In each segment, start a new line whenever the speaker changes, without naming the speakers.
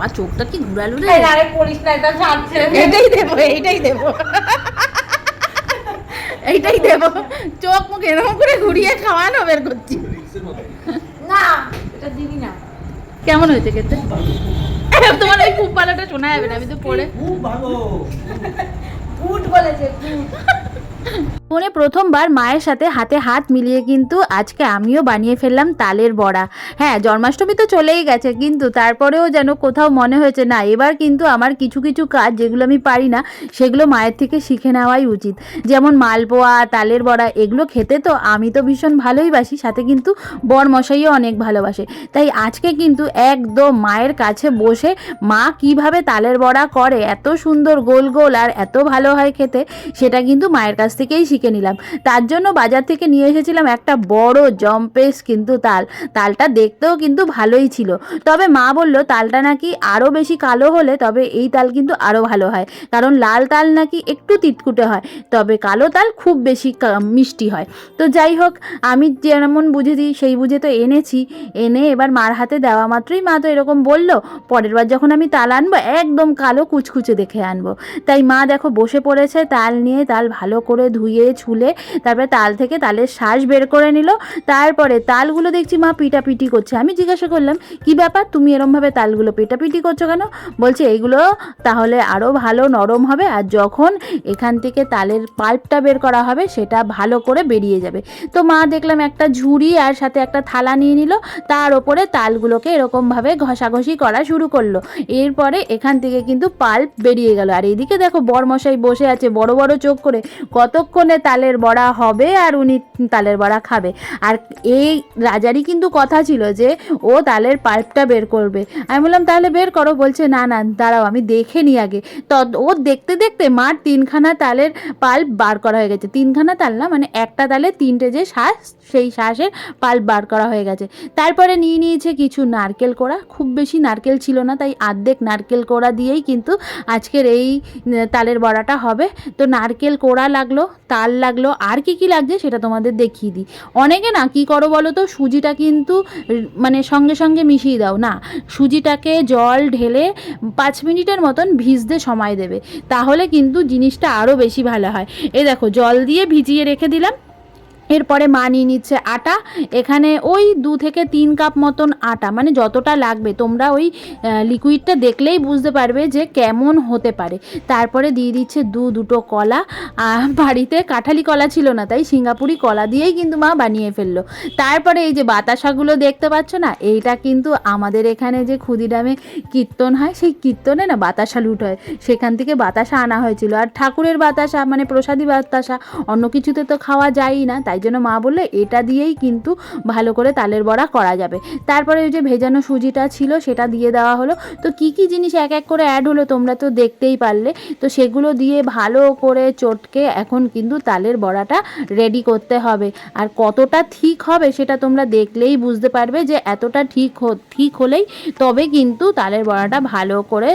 বাবা চোখটা কি ঘুরালো রে?
এই আরে করিস না এটা ছাড়ছে।
এইটাই দেবো এইটাই দেবো। এইটাই দেবো। চোখ মুখ এরকম করে ঘুরিয়ে খাওয়ানো বের করছি।
না এটা দিবি না।
কেমন হয়েছে খেতে? তোমার ওই খুব ভালোটা শোনা যাবে না আমি তো পড়ে।
খুব ভালো।
ফুট বলেছে
ফোনে প্রথমবার মায়ের সাথে হাতে হাত মিলিয়ে কিন্তু আজকে আমিও বানিয়ে ফেললাম তালের বড়া। হ্যাঁ জন্মাষ্টমী তো চলেই গেছে, কিন্তু তারপরেও যেন কোথাও মনে হয়েছে, না, এবার কিন্তু আমার কিছু কিছু কাজ যেগুলো আমি পারি না, সেগুলো মায়ের থেকে শিখে নেওয়াই উচিত। যেমন মালপোয়া, তালের বড়া, এগুলো খেতে তো আমি তো ভীষণ ভালোই বাসি, সাথে কিন্তু বর মশাইও অনেক ভালোবাসে। তাই আজকে কিন্তু একদম মায়ের কাছে বসে মা কীভাবে তালের বড়া করে, এত সুন্দর গোল গোল আর এত ভালো হয় খেতে, সেটা কিন্তু মায়ের কাছ থেকেই শিখে নিলাম। তার জন্য বাজার থেকে নিয়ে এসেছিলাম একটা বড় জম্পেস কিন্তু তাল তালটা দেখতেও কিন্তু ভালোই ছিল। তবে মা বলল, তালটা নাকি আরও বেশি কালো হলে তবে এই তাল কিন্তু আরও ভালো হয়। কারণ লাল তাল নাকি একটু তিতকুটে হয়, তবে কালো তাল খুব বেশি মিষ্টি হয়। তো যাই হোক, আমি যেমন বুঝেছি সেই বুঝে তো এনেছি। এনে এবার মার হাতে দেওয়া মাত্রই মা তো এরকম বলল, পরের বার যখন আমি তাল আনব, একদম কালো কুচকুচে দেখে আনব। তাই মা দেখো বসে পড়েছে, তাল নিয়ে তাল ভালো করে ধুয়ে ছুলে তারপরে তাল থেকে তালের শ্বাস বের করে নিল। তারপরে তালগুলো দেখছি মা পিটাপিটি করছে। আমি জিজ্ঞাসা করলাম, কি ব্যাপার? তুমি এরমভাবে তালগুলো পিটাপিটি করছ কেন? বলছে এইগুলো তাহলে আরও ভালো নরম হবে আর যখন এখান থেকে তালের পাল্পটা বের করা হবে সেটা ভালো করে বেরিয়ে যাবে। তো মা দেখলাম একটা ঝুড়ি আর সাথে একটা থালা নিয়ে নিল। তার ওপরে তালগুলোকে এরকমভাবে ঘষাঘষি করা শুরু করল। এরপরে এখান থেকে কিন্তু পাল্প বেরিয়ে গেল। আর এইদিকে দেখো বরমশাই বসে আছে বড় বড় চোখ করে। কতক্ষণে তালের বড়া হবে আর উনি তালের বড়া খাবে। আর এই রাজারই কিন্তু কথা ছিল যে, ও তালের পাল্পটা বের করবে। আমি বললাম, তাহলে বের করো। বলছে, না না, দাঁড়াও, আমি দেখে নিই আগে। তো ও দেখতে দেখতে মার তিনখানা তালের পাল্প বার করা হয়ে গেছে। তিনখানা তাল না মানে একটা তালে তিনটে যে শ্বাস সেই শ্বাসের পাল্প বার করা হয়ে গেছে। তারপরে নিয়ে নিয়েছে কিছু নারকেল কোড়া। খুব বেশি নারকেল ছিল না, তাই আর্ধেক নারকেল কোড়া দিয়েই কিন্তু আজকের এই তালের বড়াটা হবে। তো নারকেল কোড়া লাগল, তাল লাগল। আর কি কি লাগছে সেটা তোমাদের দেখিয়ে দিই। অনেকে না, কি করো বলো তো, সুজিটা কিন্তু মানে সঙ্গে সঙ্গে মিশিয়ে দাও। না, সুজিটাকে জল ঢেলে পাঁচ মিনিটের মতন ভিজতে সময় দেবে। তাহলে কিন্তু জিনিসটা আরও বেশি ভালো হয়। এ দেখো, জল দিয়ে ভিজিয়ে রেখে দিলাম। এরপরে মা নিয়ে নিচ্ছে আটা। এখানে ওই দু থেকে তিন কাপ মতন আটা মানে যতটা লাগবে। তোমরা ওই লিকুইডটা দেখলেই বুঝতে পারবে যে কেমন হতে পারে। তারপরে দিয়ে দিচ্ছে দু দুটো কলা। বাড়িতে কাঁঠালি কলা ছিল না, তাই সিঙ্গাপুরি কলা দিয়েই কিন্তু মা বানিয়ে ফেলল। তারপরে এই যে বাতাসাগুলো দেখতে পাচ্ছ না, এইটা কিন্তু আমাদের এখানে যে ক্ষুদিরামে কীর্তন হয়, সেই কীর্তনে না বাতাসা লুট হয়। সেখান থেকে বাতাসা আনা হয়েছিল। আর ঠাকুরের বাতাসা মানে প্রসাদী বাতাসা, অন্য কিছুতে তো খাওয়া যায়ই না, তাই জন্য মা বলল, এটা দিয়েই কিন্তু ভালো করে তালের বড়া করা যাবে। তারপরে ওই যে ভেজানো সুজিটা ছিল, সেটা দিয়ে দেওয়া হলো। তো কি কি জিনিস এক এক করে অ্যাড হলো তোমরা তো দেখতেই পারলে। তো সেগুলো দিয়ে ভালো করে চটকে এখন কিন্তু তালের বড়াটা রেডি করতে হবে। আর কতটা ঠিক হবে সেটা তোমরা দেখলেই বুঝতে পারবে যে, এতটা ঠিক ঠিক হলেই তবে কিন্তু তালের বড়াটা ভালো করে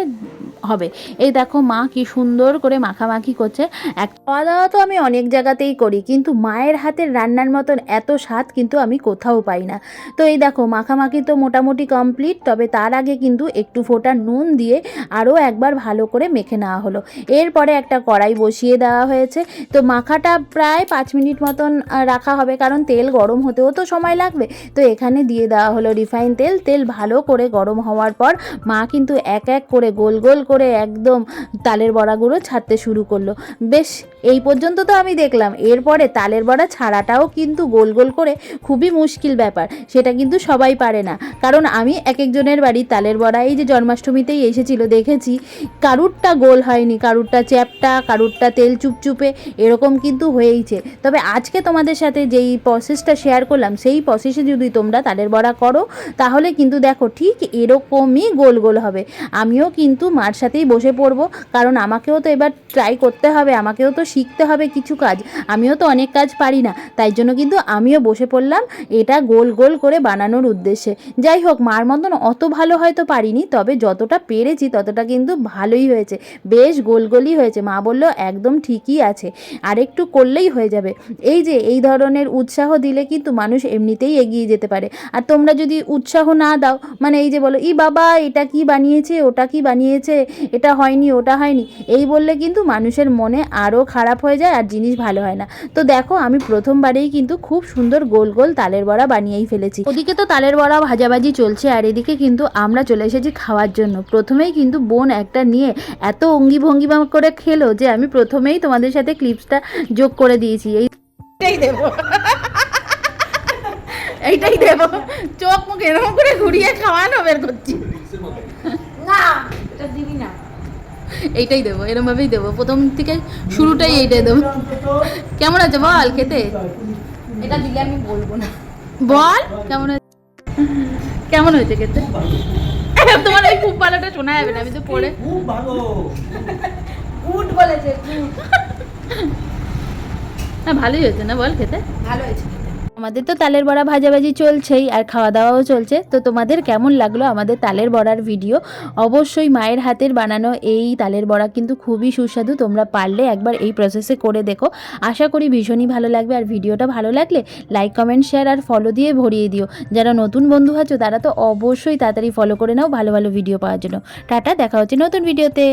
হবে। এই দেখো মা কি সুন্দর করে মাখামাখি করছে। এক খাওয়া দাওয়া তো আমি অনেক জায়গাতেই করি, কিন্তু মায়ের হাতের রান্নার মতন এত স্বাদ কিন্তু আমি কোথাও পাই না। তো এই দেখো, মাখামাখি তো মোটামুটি কমপ্লিট তবে তার আগে কিন্তু একটু ফোঁটা নুন দিয়ে আরও একবার ভালো করে মেখে নেওয়া হলো। এরপরে একটা কড়াই বসিয়ে দেওয়া হয়েছে। তো মাখাটা প্রায় পাঁচ মিনিট মতন রাখা হবে, কারণ তেল গরম হতেও তো সময় লাগবে। তো এখানে দিয়ে দেওয়া হলো রিফাইন তেল। তেল ভালো করে গরম হওয়ার পর মা কিন্তু এক এক করে গোল গোল করে একদম তালের বড়াগুলো ছাড়তে শুরু করল। বেশ, এই পর্যন্ত তো আমি দেখলাম। এরপরে তালের বড়া ছাড়াটাও কিন্তু গোল গোল করে খুবই মুশকিল ব্যাপার, সেটা কিন্তু সবাই পারে না। কারণ আমি এক একজনের বাড়ি তালের বড়া, এই যে জন্মাষ্টমীতেই এসেছিল, দেখেছি। কারুরটা গোল হয়নি, কারুরটা চ্যাপটা, কারুরটা তেল চুপচুপে, এরকম কিন্তু হয়েইছে। তবে আজকে তোমাদের সাথে যেই প্রসেসটা শেয়ার করলাম, সেই প্রসেসে যদি তোমরা তালের বড়া করো, তাহলে কিন্তু দেখো, ঠিক এরকমই গোল গোল হবে। আমিও কিন্তু মার সাথেই বসে পড়ব। কারণ আমাকেও তো এবার ট্রাই করতে হবে, আমাকেও তো শিখতে হবে কিছু কাজ। আমিও তো অনেক কাজ পারি না, তাই জন্য কিন্তু আমিও বসে পড়লাম এটা গোল গোল করে বানানোর উদ্দেশ্যে। যাই হোক, মার মতন অত ভালো হয়তো পারিনি, তবে যতটা পেরেছি ততটা কিন্তু ভালোই হয়েছে। বেশ গোল গোলই হয়েছে, মা বলল একদম ঠিকই আছে আর একটু করলেই হয়ে যাবে। এই যে, এই ধরনের উৎসাহ দিলে কিন্তু মানুষ এমনিতেই এগিয়ে যেতে পারে। আর তোমরা যদি উৎসাহ না দাও মানে এই যে বলো, ই বাবা, এটা কি বানিয়েছে? ওটা কি বানিয়েছে? এটা হয়নি, ওটা হয়নি। এই বললে কিন্তু মানুষের মনে আরও খারাপ হয়ে যায় আর জিনিস ভালো হয় না। তো দেখো, আমি প্রথমবারেই কিন্তু খুব সুন্দর গোল গোল তালের বড়া বানিয়েই ফেলেছি। ওদিকে তো তালের বড়া ভাজাভাজি চলছে, আর এদিকে কিন্তু আমরা চলে এসেছি খাওয়ার জন্য। প্রথমেই কিন্তু বোন একটা নিয়ে এত অঙ্গি ভঙ্গিমা করে খেলো যে আমি প্রথমেই তোমাদের সাথে ক্লিপসটা যোগ করে দিয়েছি। এই
এইটাই দেব। এইটাই দেব। চোখ মুখ এরকম করে ঘুরিয়ে খাওয়ানো বের করছি। দিবি না।
এইটাই দেবো এরমভাবেই দেবো। প্রথম থেকে শুরুটাই এইটাই দেবো। কেমন আছে বল খেতে?
এটা দিলে আমি বলব না।
বল কেমন আছে? কেমন হয়েছে খেতে? তোমার ওই খুব ভালোটা শোনা যাবে না আমি তো পড়ে
খুব ভালো।
গুড বলেছে
হ্যাঁ ভালোই হয়েছে না বল খেতে?
ভালো হয়েছে।
আমাদের তো তালের বড়া ভাজাভাজি চলছেই আর খাওয়া দাওয়াও চলছে। তো তোমাদের কেমন লাগল আমাদের তালের বড়ার ভিডিও? অবশ্যই মায়ের হাতের বানানো এই তালের বড়া কিন্তু খুবই সুস্বাদু। তোমরা পারলে একবার এই প্রসেসে করে দেখো। আশা করি ভীষণই ভালো লাগবে। আর ভিডিওটা ভালো লাগলে লাইক কমেন্ট শেয়ার আর ফলো দিয়ে ভরিয়ে দিও। যারা নতুন বন্ধু আছো তারা তো অবশ্যই তাড়াতাড়ি ফলো করে নাও ভালো ভালো ভিডিও পাওয়ার জন্য। টাটা, দেখা হচ্ছে নতুন ভিডিওতে